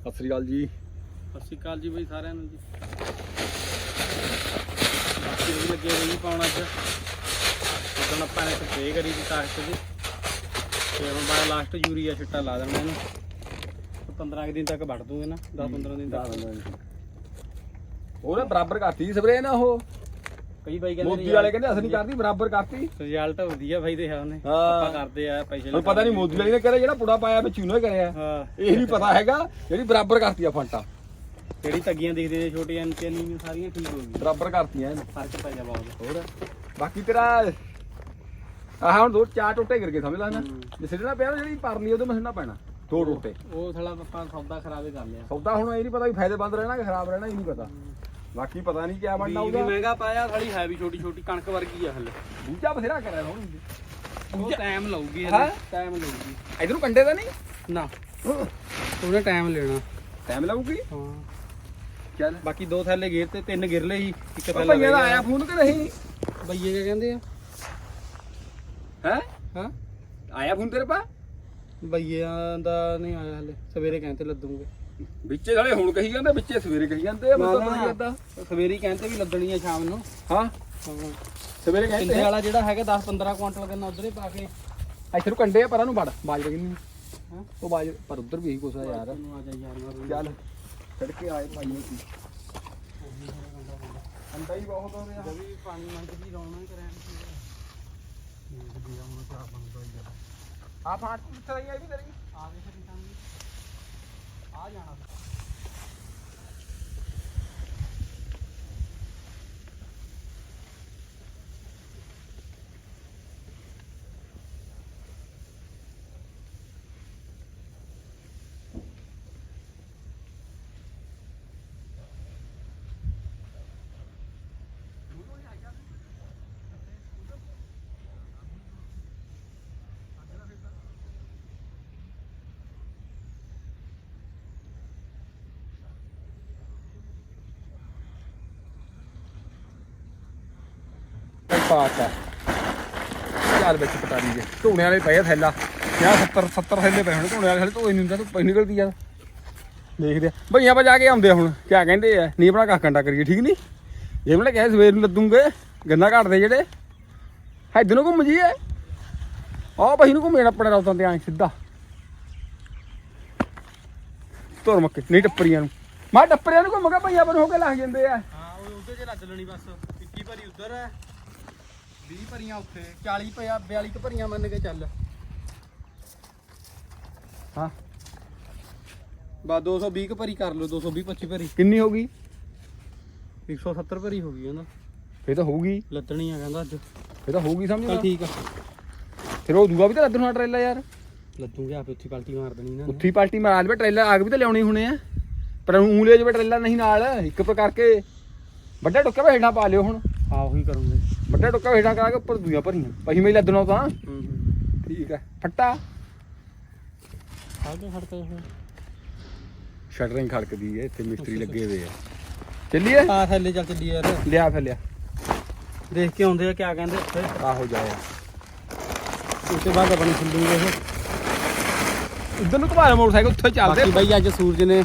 ਸਤਿ ਸ੍ਰੀ ਅਕਾਲ ਜੀ। ਸਤਿ ਸ਼੍ਰੀ ਅਕਾਲ ਜੀ ਬਈ ਸਾਰਿਆਂ ਨੂੰ ਜੀ। ਬਾਕੀ ਵੀ ਲੱਗੇ ਹੋਏ ਜੀ ਪਾਉਣ ਅੱਜ। ਉਦੋਂ ਆਪਾਂ ਨੇ ਸਪਰੇਅ ਕਰੀ ਸੀ ਤਾਕਤ ਦੀ ਤੇ ਹੁਣ ਬਾਅਦ ਲਾਸਟ ਯੂਰੀਆ ਛਿੱਟਾ ਲਾ ਦੇਣਾ ਇਹਨੂੰ। 15 ਕੁ ਦਿਨ ਤੱਕ ਵੱਢ ਦੂੰਗੇ ਨਾ 10 15 ਦਿਨ ਤੱਕ। ਉਹਨੇ ਬਰਾਬਰ ਕਰਤੀ ਸਪਰੇ ਨਾ ਉਹ? ਕਈ ਬਾਈ ਕਹਿੰਦੇ ਮੋਦੀ ਵਾਲੇ ਕਹਿੰਦੇ ਅਸੀਂ ਨਹੀਂ ਕਰਦੀ ਬਰਾਬਰ ਕਰਤੀ। ਰਿਜ਼ਲਟ ਵਧੀਆ ਬਾਈ ਦੇ ਉਹਨੇ। ਹਾਂ। ਆਪਾਂ ਕਰਦੇ ਆ ਪੈਸੇ ਹੁਣ ਪਤਾ ਨਹੀਂ ਮੋਦੀ ਵਾਲੇ ਨੇ ਕਰਿਆ ਜਿਹੜਾ ਪੁੜਾ ਪਾਇਆ ਵਿੱਚ ਉਹਨੇ ਕਰਿਆ। ਹਾਂ। ਇਹ ਨਹੀਂ ਪਤਾ ਹੈਗਾ ਜਿਹੜੀ ਬਰਾਬਰ ਕਰਤੀ ਆ ਫੰਟਾ। ਜਿਹੜੀ ਤੱਗੀਆਂ ਦਿਖਦੀਆਂ ਨੇ ਛੋਟੀਆਂ ਨਿੱਕੀਆਂ ਨਹੀਂ ਸਾਰੀਆਂ ਠੀਕ ਹੋ ਗਈਆਂ। ਬਰਾਬਰ ਕਰਤੀਆਂ ਇਹਨੇ। ਫ਼ਰਕ ਪੈ ਗਿਆ ਬਹੁਤ। ਹੋਰ? ਬਾਕੀ ਤੇਰਾ ਆਹ ਹੁਣ ਦੋ ਚਾਰ ਟੋਟੇ ਗਿਰ ਗਏ ਸਮਝ ਲੈ ਨਾ। ਜੇ ਸਿੱਧਣਾ ਪਿਆ ਨਾ ਜਿਹੜੀ ਪਰਲੀ ਉਹਦੇ ਮਸਣਾ ਪੈਣਾ ਦੋ ਟੋਟੇ। ਉਹ ਥੋੜਾ ਆਪਾਂ ਸੌਦਾ ਖਰਾਬੇ ਕਰ ਲਿਆ। ਸੌਦਾ ਹੁਣ ਇਹ ਨਹੀਂ ਪਤਾ ਵੀ ਫਾਇਦੇਮੰਦ ਰਹਿਣਾ ਕਿ ਖਰਾਬ ਰਹਿਣਾ ਇਹ ਨਹੀਂ ਪਤਾ। ਬਾਕੀ ਪਤਾ ਨਹੀਂ ਕਿਆ ਬਣਨਾ ਵੀ ਉਹਦਾ। ਮਹਿੰਗਾ ਪਾਇਆ ਥੜੀ ਹੈ ਵੀ ਛੋਟੀ ਛੋਟੀ ਕਣਕ ਵਰਗੀ ਆ ਹਲੇ। ਦੂਜਾ ਬਥੇਰਾ ਕਰਿਆ ਹੁਣ ਉਹ ਟਾਈਮ ਲਊਗੀ ਹੈਂ? ਹਲੇ ਟਾਈਮ ਲਊਗੀ। ਇਧਰ ਕੰਡੇ ਦਾ ਨਹੀਂ? ਨਾ ਉਹਨੇ ਟਾਈਮ ਲੈਣਾ। ਟਾਈਮ ਲਾਊਗੀ? ਹਾਂ। ਚੱਲ। ਬਾਕੀ ਦੋ ਥੈਲੇ ਗੇਰ ਤੇ ਤਿੰਨ ਗਿਰ ਲਏ ਇੱਕ ਥੈਲਾ ਭਈਆ ਦਾ ਆਇਆ ਫੋਨ ਕਿ ਨਹੀਂ? ਬਈਏ ਕੀ ਕਹਿੰਦੇ ਆ? ਹੈ? ਹਾਂ? ਆਇਆ ਫੋਨ ਤੇਰੇ ਪਾ? ਬਈਆਂ ਦਾ ਨਹੀਂ ਆਇਆ ਹਲੇ ਸਵੇਰੇ ਕਹਿੰਦੇ ਲੱਦੂਗੇ। ਵਿੱਚੇ ਸਾਲੇ ਹੁਣ ਕਹੀ ਜਾਂਦੇ ਵਿੱਚੇ ਸਵੇਰੇ ਕਹੀ ਜਾਂਦੇ ਆ ਪਤਾ ਨਹੀਂ ਲੱਗਦਾ। ਸਵੇਰੇ ਕਹਿੰਦੇ ਵੀ ਲੱਦਣੀ ਆ ਸ਼ਾਮ ਨੂੰ। ਹਾਂ। ਸਵੇਰੇ ਕਹਿੰਦੇ ਕਿੰਨੇ ਵਾਲਾ ਜਿਹੜਾ ਹੈਗਾ 10 15 ਕੁਆਂਟਲ ਕਰਨਾ ਉਧਰੇ ਪਾ ਕੇ। ਇੱਥੇ ਨੂੰ ਕੰਡੇ ਆ ਪਰਾਂ ਨੂੰ ਵੜ ਬਾਜ ਨਹੀਂ ਹਾਂ। ਉਹ ਬਾਜ ਪਰ ਉਧਰ ਵੀ ਇਹੀ ਕੁਛ ਆ ਯਾਰ। ਤੈਨੂੰ ਆ ਜਾ ਯਾਰ ਚੱਲ। ਛੜ ਕੇ ਆਏ ਭਾਈ ਨੇ ਕੀ ਅੰਡਾ ਹੀ ਬਹੁਤ ਹੋ ਰਿਹਾ। ਵੀ ਪਾਣੀ ਮੰਗ ਜੀ ਰੌਣਾ ਕਰਾਂ ਆ। ਫਾਟ ਕਿੱਥੇ ਰਹੀ ਆ ਵੀ ਤੇਰੀ? ਆ ਵੇ ਫਿਰ ਆ ਜਾਣਾ ਪਾਤਾ ਚੱਲ ਵਿੱਚ ਪਤਾ ਜੇ। ਧੂਣੇ ਵਾਲੇ ਪਏ ਆ ਥੈਲਾ। 50 70 70 ਥੈਲੇ ਪਏ ਹੁਣ। ਧੂਣੇ ਵਾਲੇ ਥੈਲੇ ਧੋਏ ਨਹੀਂ ਹੁੰਦਾ ਧੁੱਪ ਨਿਕਲਦੀ ਆ। ਦੇਖਦੇ ਆ। ਭਈਆਂ ਪਾ ਜਾ ਕੇ ਆਉਂਦੇ ਆ ਹੁਣ। ਕਿਆ ਕਹਿੰਦੇ ਆ? ਨਹੀਂ ਆਪਣਾ ਕਾਕੰਡਾ ਕਰੀਏ, ਠੀਕ ਨਹੀਂ ਜੇ ਮੈਂ ਕਿਹਾ ਸਵੇਰ ਨੂੰ ਲੱਦੂਗੇ, ਗੰਨਾ ਘਾਟਦੇ ਜਿਹੜੇ। ਇੱਧਰ ਨੂੰ ਘੁੰਮ ਜੀਏ ਆਹ ਬਈ ਨੂੰ ਘੁੰਮੇਣਾ ਆਪਣੇ ਰੌਤਾਂ ਤੇ ਆਂ ਸਿੱਧਾ। ਤੁਰ ਮੱਕੇ। ਨਹੀਂ ਟੱਪਰੀਆਂ ਨੂੰ। ਮੈਂ ਕਿਹਾ ਟੱਪਰੀਆਂ ਨੂੰ ਘੁੰਮ ਕੇ ਭਈਆਂ ਪਰ ਹੋ ਕੇ ਲੱਗ ਜਾਂਦੇ ਆ। ਹਾਂ, ਉਹ ਉੱਧਰ ਜੇ ਲੱਦ ਲੈਣੀ ਬਸ। 21 ਭਰੀ ਉੱਧਰ ਹੈ 20 ਭਰੀਆਂ ਉੱਥੇ 40 ਪਿਆ 42 ਕੁ ਭਰੀਆਂ ਮੰਨ ਕੇ ਚੱਲ। ਹਾਂ। ਬਾ 220 ਕੁ ਭਰੀ ਕਰ ਲਓ 220 25 ਭਰੀ। ਕਿੰਨੀ ਹੋ ਗਈ? 170 ਭਰੀ ਹੋ ਗਈ ਕਹਿੰਦਾ। ਫੇਰ ਤਾਂ ਹੋਊਗੀ। ਲੱਦਣੀ ਆ ਕਹਿੰਦਾ ਅੱਜ। ਫੇਰ ਤਾਂ ਹੋਊਗੀ ਸਮਝ ਚੱਲ ਲਾ। ਠੀਕ ਆ। ਫਿਰ ਉਹ ਦੂਆ ਵੀ ਤਾਂ ਲੱਦਣਾ ਟਰੇਲਾ ਯਾਰ। ਲੱਦੂਗੇ ਆਪੇ ਉੱਥੇ ਪਲਟੀ ਮਾਰ ਦੇਣੀ ਨਾ। ਉੱਥੀ ਪਾਲਟੀ ਮਾਰ ਲਵੇ ਟਰੇਲਾ ਆਗ ਵੀ ਤਾਂ ਲਿਆਉਣੇ ਹੁਣੇ ਆ। ਪਰ ਉਂਗਲੇ ਜਿਵੇਂ ਟਰੇਲਾ ਨਹੀਂ ਨਾਲ ਇੱਕ ਪ੍ਰਕਾਰ ਕੇ ਵੱਡਾ ਟੁੱਕਾ ਵੀ ਹੇਠਾਂ ਪਾ ਲਿਓ ਹੁਣ। ਹਾਂ ਉਹੀ ਕਰੂੰਗੇ। ਵੱਡਾ ਟੁੱਕਾ ਹੇਠਾਂ ਕਰਾ ਕੇ ਉੱਪਰ ਦੂਆ ਭਰੀਆਂ। ਪਹੀ ਮੈਂ ਲੱਦਣਾ ਤਾਂ। ਠੀਕ ਹੈ। ਫੱਟਾ। ਆਗੇ ਖੜਤੇ ਹੋਏ ਸ਼ਟਰਿੰਗ ਖੜਕਦੀ ਹੈ ਇੱਥੇ ਮਿਸਤਰੀ ਲੱਗੇ ਹੋਏ ਆ। ਚੱਲੀਏ? ਆ ਥੱਲੇ ਚੱਲ ਚੱਲੀ ਯਾਰ। ਲਿਆ ਫਿਰ ਲਿਆ ਦੇਖ ਕੇ ਆਉਂਦੇ ਆ ਕਿਆ ਕਹਿੰਦੇ ਉੱਥੇ। ਆਹੋ ਜਾਇਆ। ਉਸ ਤੋਂ ਬਾਅਦ ਆਪਣੀ ਖੁੱਲੂਗੇ ਇਹ ਉਧਰ ਨੂੰ ਘੁਮਾਇਆ ਮੋਟਰਸਾਈਕਲ ਉੱਥੇ ਚੱਲਦੇ ਬਾਈ ਅੱਜ ਸੂਰਜ ਨੇ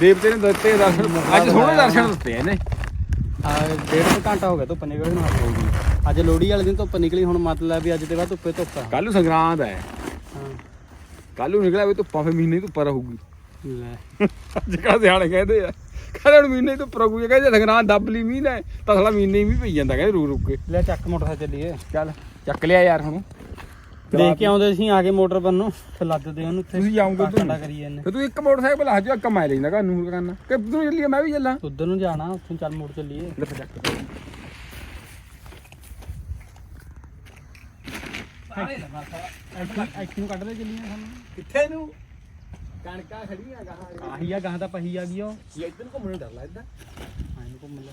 ਦੇਵਤੇ ਨੇ ਦਿੱਤੇ ਦਰਸ਼ਨ। ਅੱਜ ਸੋਹਣੇ ਦਰਸ਼ਨ ਦਿੱਤੇ ਇਹਨੇ। ਆ ਡੇਢ ਕੁ ਘੰਟਾ ਹੋ ਗਿਆ ਧੁੱਪ ਨਿਕਲੀ ਨੂੰ ਹੋਊਗੀ ਅੱਜ ਲੋਹੜੀ ਵਾਲੇ ਦਿਨ ਧੁੱਪ ਨਿਕਲੀ ਹੁਣ ਮਤਲਬ ਵੀ ਅੱਜ ਤੇ ਬਾਅਦ ਧੁੱਪੇ ਧੁੱਪ ਆ। ਕੱਲ ਨੂੰ ਸੰਗਰਾਂਦ ਹੈ। ਹਾਂ। ਕੱਲ ਨੂੰ ਨਿਕਲਿਆ ਵੀ ਧੁੱਪਾਂ ਫੇ ਮਹੀਨੇ ਧੁੱਪਾਂ ਰਹੂਗੀ। ਲੈ। ਅੱਜ ਕੱਲ੍ਹ ਸਿਆਣੇ ਕਹਿੰਦੇ ਆ ਕਹਿੰਦੇ ਹੁਣ ਮਹੀਨੇ ਧੁੱਪ ਰਹੂਗੀ। ਕਹਿੰਦੇ ਸੰਗਰਾਂਦ ਦੱਬ ਲਈ ਮੀਂਹ ਨੇ ਤਾਂ ਸਾਲਾ ਮਹੀਨੇ ਹੀ ਵੀ ਪਈ ਜਾਂਦਾ ਕਹਿੰਦੇ ਰੁਕ ਰੁਕ ਕੇ। ਲੈ ਚੱਕ ਮੋਟਰਸਾਈਕਲ ਚੱਲੀਏ। ਚੱਲ ਚੱਕ ਲਿਆ ਯਾਰ ਹੁਣ। ਦੇਖ ਕੇ ਆਉਂਦੇ ਸੀ ਆ ਕੇ ਮੋਟਰ ਬੰਨੋ ਤੇ ਲੱਦਦੇ ਉਹਨੂੰ ਉੱਥੇ। ਤੁਸੀਂ ਜਾਓਗੇ ਉੱਧਰ। ਠੰਡਾ ਕਰੀ ਜਾਂਦੇ। ਫਿਰ ਤੂੰ ਇੱਕ ਮੋਟਰਸਾਈਕਲ ਹੱਜ ਇੱਕ ਮੈਂ ਲੈਂਦਾ ਘਰ ਨੂੰ ਕਰਨਾ। ਕਿ ਤੂੰ ਚੱਲੀਏ ਮੈਂ ਵੀ ਚੱਲਾਂ। ਉਧਰ ਨੂੰ ਜਾਣਾ ਉੱਥੋਂ ਚੱਲ ਮੋੜ ਚੱਲੀਏ। ਲੈ ਫਿਰ ਚੱਕ ਐਕਟ ਨੂੰ ਕੱਢ ਲੈ ਚੱਲੀਏ ਸਾਨੂੰ। ਕਿੱਥੇ ਨੂੰ? ਕਣਕਾਂ ਖੜੀਆਂ ਗਾਹਾਂ ਆਹੀ ਆ ਗਾਂ ਤਾਂ ਪਹੀ ਆ ਗਈ ਉਹ। ਇਹ ਇੱਧਰ ਘੁੰਮਣ ਨੂੰ ਡਰ ਲੱਗਦਾ ਆਈ ਨੂੰ ਘੁੰਮ ਲੈ।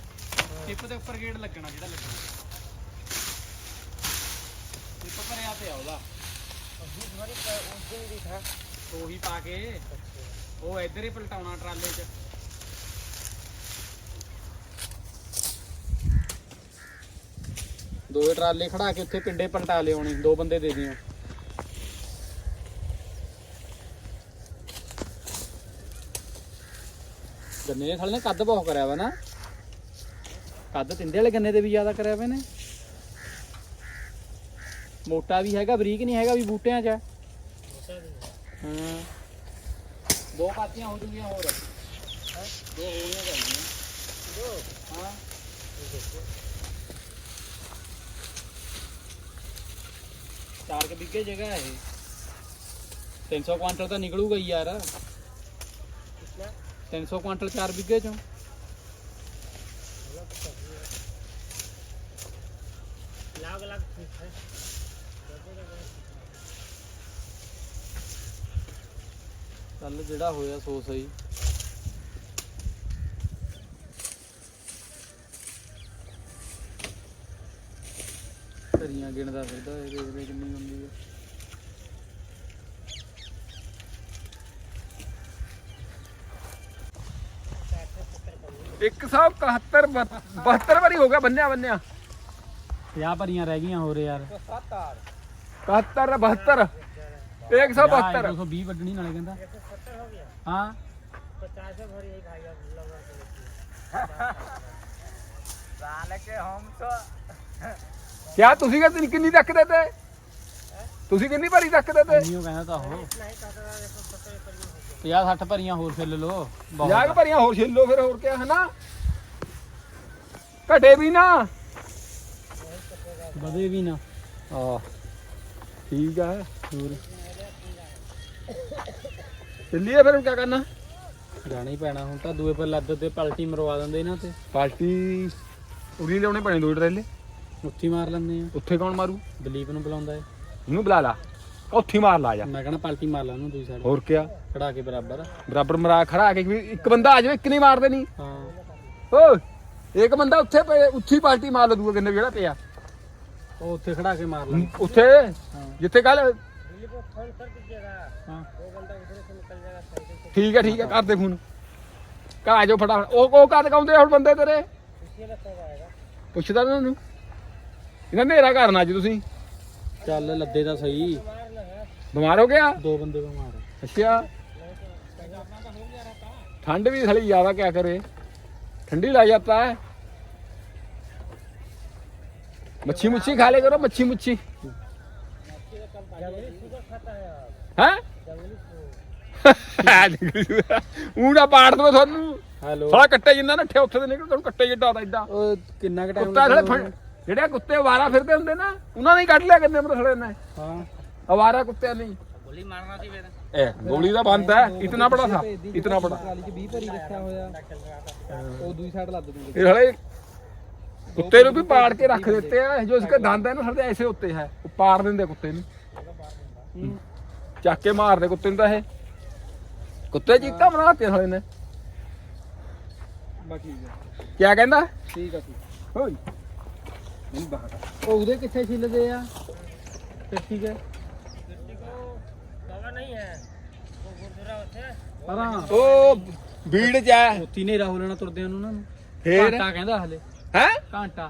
ਸਿਪ ਦੇ ਉੱਪਰ ਗੇੜ ਲੱਗਣਾ, ਜਿਹੜਾ ਲੱਗਣਾ। ਸਿਪ ਭਰਿਆ ਪਿਆ ਉਹਦਾ। ਉਹੀ ਪਾ ਕੇ, ਉਹ ਇੱਧਰ ਹੀ ਪਲਟਾਉਣਾ ਟਰਾਲੇ 'ਚ। ਦੋਏ ਟਰਾਲੇ ਖੜਾ ਕੇ ਉੱਥੇ ਪਿੰਡੇ ਪਲਟਾ ਲਿਆਉਣੇ, ਦੋ ਬੰਦੇ ਦੇ ਦਿਓ। ਗੰਨੇ ਦੇ ਥਲ ਨੇ ਕੱਦ ਬਹੁਤ ਕਰਿਆ ਵਾ ਨਾ। ਕੱਦ ਤਿੰਦੇ ਵਾਲੇ ਗੰਨੇ ਦੇ ਵੀ ਜ਼ਿਆਦਾ ਕਰਿਆ ਪਏ ਨੇ। ਮੋਟਾ ਵੀ ਹੈਗਾ, ਬਰੀਕ ਨਹੀਂ ਹੈਗਾ ਵੀ ਬੂਟਿਆਂ 'ਚ। ਹੈ। ਹਾਂ ਦੋ ਪਾਤੀਆਂ ਹੋ ਜੂਗੀਆਂ ਹੋਰ। ਹੈਂ? ਦੋ ਹੋਣੀਆਂ ਚਾਹੀਦੀਆਂ ਦੋ? ਹਾਂ। ਚਾਰ ਕੁ ਬਿੱਗੇ ਜਗ੍ਹਾ ਹੈ ਇਹ। 300 ਕੁਆਂਟਲ ਤਾਂ ਨਿਕਲੂਗਾ ਹੀ ਯਾਰ। 300 ਕੁਆਂਟਲ ਚਾਰ ਬਿੱਗੇ ਚੋਂ। ਚੱਲ ਜਿਹੜਾ ਹੋਇਆ ਸੋ ਸਹੀ। ਧਰੀਆਂ ਗਿਣਦਾ ਫਿਰਦਾ ਇਹ ਦੇਖਦੇ ਕਿੰਨੀ ਹੁੰਦੀ ਹੈ 171 72 ਵਾਰੀ ਹੋ ਗਿਆ ਬੰਨਿਆ ਬੰਨਿਆ। 50 ਭਰੀਆਂ ਰਹਿ ਗਈਆਂ ਹੋਰ ਯਾਰ 71 72 172 220 ਵੱਢਣੀ ਨਾਲੇ ਕਹਿੰਦਾ ਹਾਂ पचास भरी है भाई अब लगा के साले के हम तो ਕਿਆ ਤੁਸੀਂ ਕਿ ਕਿੰਨੀ ਰੱਖਦੇ ਤੇ ਤੁਸੀਂ ਕਿੰਨੀ ਭਾਰੀ ਰੱਖਦੇ ਤੇ ਇੰਨੀਓ ਕਹਿੰਦਾ ਤਾਂ ਉਹ नहीं कहता था देखो सत्तर पर हो गया 50 60 ਭਰੀਆਂ ਹੋਰ ਫਿੱਲ ਲੋ ਜਾ ਕੇ ਭਰੀਆਂ ਹੋਰ ਛਿੱਲੋ ਫਿਰ ਹੋਰ ਕਿਆ ਹਨਾ ਘਟੇ ਵੀ ਨਾ ਵਧੇ ਵੀ ਨਾ। ਆ ਠੀਕ ਆ। ਹੋਰ। ਚੱਲੀਏ ਫਿਰ ਹੁਣ ਕਿਆ ਕਰਨਾ? ਜਾਣਾ ਹੀ ਪੈਣਾ ਹੁਣ ਤਾਂ ਦੂਏ ਪਰ ਲੱਦ ਤੇ ਪਲਟੀ ਮਰਵਾ ਦਿੰਦੇ ਇਹਨਾਂ ਤੇ। ਪਾਰਟੀ ਉਰੀ ਲਿਆਉਣੇ ਪੈਣੇ ਦੋ ਟਰੇਲੇ। ਉੱਥੀ ਮਾਰ ਲੈਂਦੇ ਆ। ਉੱਥੇ ਕੌਣ ਮਾਰੂ? ਦਲੀਪ ਨੂੰ ਬੁਲਾਉਂਦਾ ਏ। ਇਹਨੂੰ ਬੁਲਾ ਲਾ। ਉੱਥੇ ਹੀ ਮਾਰ ਲਾ ਜਾ। ਮੈਂ ਕਹਣਾ ਪਲਟੀ ਮਾਰ ਲਾ ਉਹਨੂੰ ਦੂਜੀ ਸਾਈਡ ਹੋਰ ਕਿਆ? ਖੜਾ ਕੇ ਬਰਾਬਰ ਬਰਾਬਰ ਮਰਾ ਖੜਾ ਕੇ ਵੀ ਇੱਕ ਬੰਦਾ ਆ ਜਾਵੇ ਇੱਕ ਨਹੀਂ ਮਾਰਦੇ ਨਹੀਂ ਹਾਂ। ਓ ਇੱਕ ਬੰਦਾ ਉੱਥੇ ਪਏ ਉੱਥੇ ਹੀ ਪਾਰਟੀ ਮਾਰ ਲਾ ਦੂਗਾ ਕਿੰਨੇ ਜਿਹੜਾ ਪਿਆ। ਉਹ ਉੱਥੇ ਖੜਾ ਕੇ ਮਾਰ ਲਾ ਉੱਥੇ ਹਾਂ ਜਿੱਥੇ ਕੱਲ दिल्ली को फोन कर दीजिएगा ਹਾਂ वो बंदा उधर से निकल जाएगा साइकिल से ਠੀਕ ਹੈ ਠੀਕ ਹੈ ਕਰਦੇ ਫੋਨ ਕਾ ਜੋ ਫਟਾ ਉਹ ਉਹ ਕਦ ਕਾਉਂਦੇ ਹੁਣ ਬੰਦੇ ਤੇਰੇ उसी में सब आएगा ਪੁੱਛਦਾ ਉਹਨਾਂ ਨੂੰ ਇਹਨਾਂ ਨੇਰਾ ਕਰਨਾ ਅੱਜ ਤੁਸੀਂ ਚੱਲ ਲੱਦੇ ਤਾਂ ਸਹੀ मारना है ਬਿਮਾਰ ਹੋ ਗਿਆ ਦੋ ਬੰਦੇ ਬਿਮਾਰ ਆ ਅੱਛਾ ठंड भी थोड़ी ज्यादा क्या करे ठंडी लग जाता है मच्छी मुच्छी खा ले करो मच्छी मुच्छी जंगली सुगर खाता है आप हैं जंगली सुगर ਊਂਡਾ ਪਾੜ ਦਵੇ ਤੁਹਾਨੂੰ ਹੈਲੋ ਸਾਲਾ ਕੱਟੇ ਜਿੰਨਾ ਨੱਠੇ ਉੱਥੇ ਤੇ ਨਿਕਲ ਤੁਹਾਨੂੰ ਕੱਟੇ ਜਿੱਡਾ ਦਾ ਇਦਾਂ ਉਹ ਕਿੰਨਾ ਕੁ ਟਾਈਮ ਕੁੱਤਾ ਥਲੇ ਫੜ ਜਿਹੜੇ ਕੁੱਤੇ ਅਵਾਰਾ ਫਿਰਦੇ ਹੁੰਦੇ ਨਾ ਉਹਨਾਂ ਨੇ ਹੀ ਕੱਢ ਲਿਆ ਕਿੰਨੇ ਮਤਲਬ ਨੇ ਹਾਂ ਅਵਾਰਾ ਕੁੱਤਿਆਂ ਨੇ गोली मारना थी मेरा ਇਹ ਗੋਲੀ ਦਾ ਬੰਦ ਹੈ ਇਤਨਾ ਬੜਾ ਥਾ ਇਤਨਾ ਬੜਾ ਟਰਾਲੀ 'ਚ 20 ਭਰੀ ਰੱਖਿਆ ਹੋਇਆ ਉਹ ਦੂਜੀ ਸਾਈਡ ਲੱਦ ਦੂੰਗੇ ਇਹ ਹਲੇ ਕੁੱਤੇ ਨੂੰ ਵੀ ਪਾੜ ਕੇ ਰੱਖ ਦਿੱਤੇ ਆ ਜੋ ਇਸਕੇ ਦੰਦ ਹੈ ਨਾ ਸਾਡੇ ਐਸੇ ਉੱਤੇ ਹੈ। ਉਹ ਪਾੜ ਦਿੰਦੇ ਕੁੱਤੇ ਨੂੰ। ਚੱਕ ਕੇ ਮਾਰਦੇ ਕੁੱਤੇ ਨੂੰ ਤਾਂ ਇਹ। ਕੁੱਤੇ ਜੀਤਾ ਬਣਾਤੇ ਸਾਲੇ ਨੇ। ਬਾ ਠੀਕ ਕਹਿੰਦਾ? ਠੀਕ ਆ ਠੀਕ ਓਏ ਨਹੀਂ ਬਾਹਰ। ਉਹ ਉਹਦੇ ਕਿੱਥੇ ਛਿੱਲਦੇ ਆ? ਤੇ ਠੀਕ ਹੈ ਉਹ ਭੀੜ ਚ ਹੈ ਉੱਤੀ ਹਨੇਰਾ ਹੋ ਲੈਣਾ ਤੁਰਦਿਆਂ ਨੂੰ ਉਹਨਾਂ ਫੇਰ? ਘਾਟਾ ਕਹਿੰਦਾ ਹਲੇ। ਹੈ? ਘੰਟਾ।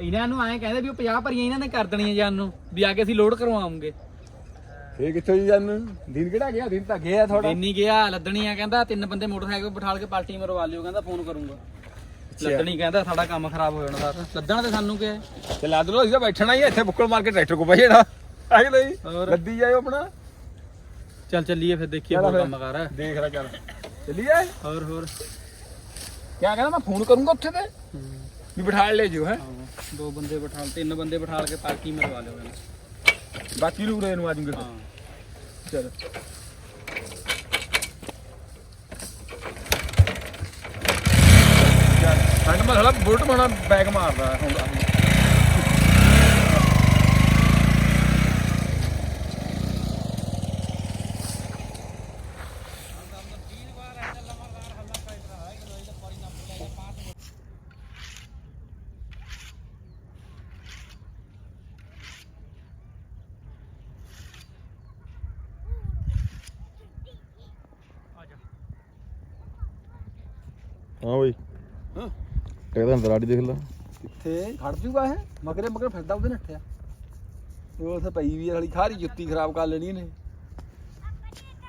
ਇਹਨਾਂ ਨੂੰ ਐਂ ਕਹਿੰਦੇ ਵੀ ਉਹ 50 ਭਰੀਆਂ ਇਹਨਾਂ ਨੇ ਕਰ ਦੇਣੀਆਂ ਜਾਨ ਨੂੰ ਵੀ ਆ ਕੇ ਅਸੀਂ ਲੋਡ ਕਰਵਾਉਂਗੇ। ਫੇਰ ਕਿੱਥੋਂ ਜੀ ਜਾਨ ਦਿਨ ਕਿਹੜਾ ਗਿਆ? ਦਿਨ ਤਾਂ ਗਿਆ ਥੋੜਾ ਇੰਨੀ ਗਿਆ ਲੱਦਣੀਆਂ ਕਹਿੰਦਾ ਤਿੰਨ ਬੰਦੇ ਮੋਟਰਸਾਈਕਲ ਬਿਠਾਲ ਕੇ ਪਾਲਟੀ ਮਰਵਾ ਲਿਓ ਕਹਿੰਦਾ ਫੋਨ ਕਰੂੰਗਾ। ਲੱਦਣੀ ਕਹਿੰਦਾ ਸਾਡਾ ਕੰਮ ਖਰਾਬ ਹੋ ਜਾਣਾ ਸਾਰਾ। ਲੱਦਣਾ ਤੇ ਸਾਨੂੰ ਕਿਹਾ। ਤੇ ਲੱਦ ਲੋ ਅਸੀਂ ਤਾਂ ਬੈਠਣਾ ਹੀ ਇੱਥੇ ਬੁੱਕਲ ਮਾਰ ਕੇ ਟਰੈਕਟਰ ਕੋ ਬਹਿ ਆਈ ਲਈ ਹੋਰ। ਲੱਦੀ ਜਾਇਓ ਆਪਣਾ। ਚੱਲ ਚੱਲੀਏ ਫਿਰ ਦੇਖੀਏ ਚੱਲ ਹੋਰ ਫਿਰ। ਕੰਮ ਕਰ। ਦੇਖ ਲੈ ਚੱਲ। ਚੱਲੀਏ? ਹੋਰ ਹੋਰ। ਕਿਆ ਕਹਿੰਦਾ ਮੈਂ ਫੋਨ ਕਰੂੰਗਾ ਉੱਥੇ ਤੇ ਵੀ ਬਿਠਾ ਲੈ ਜਿਓ ਹੈ ਹਾਂ, ਦੋ ਬੰਦੇ ਬਿਠਾਲ ਤਿੰਨ ਬੰਦੇ ਬਿਠਾਲ ਕੇ ਪਾਲਟੀ ਮਰਵਾ ਲਿਓ ਕਹਿੰਦਾ ਬਾਕੀ ਨੂੰ ਉਰੇ ਨੂੰ ਆ ਜੂਗੇ ਹਾਂ ਚਲ ਠੰਡ ਮਸਲਾ ਬੁਲਟ ਮਾਣਾ ਬੈਗ ਮਾਰਦਾ ਹੁੰਦਾ ਹਾਂ ਬਈ। ਹਾਂ। ਟਰੈਕਟਰ ਅੰਦਰ ਆੜੀ ਦੇਖ ਲੈ। ਕਿੱਥੇ? ਖੜ ਜੂਗਾ ਇਹ? ਮਗਰੇ ਮਗਰ ਫਿਰਦਾ ਉਹਦੇ ਨੱਠਿਆ। ਉਹ ਉੱਥੇ ਪਈ ਵੀ ਸਾਲੀ ਖਾਰੀ ਜੁੱਤੀ ਖਰਾਬ ਕਰ ਲੈਣੀ ਇਹਨੇ।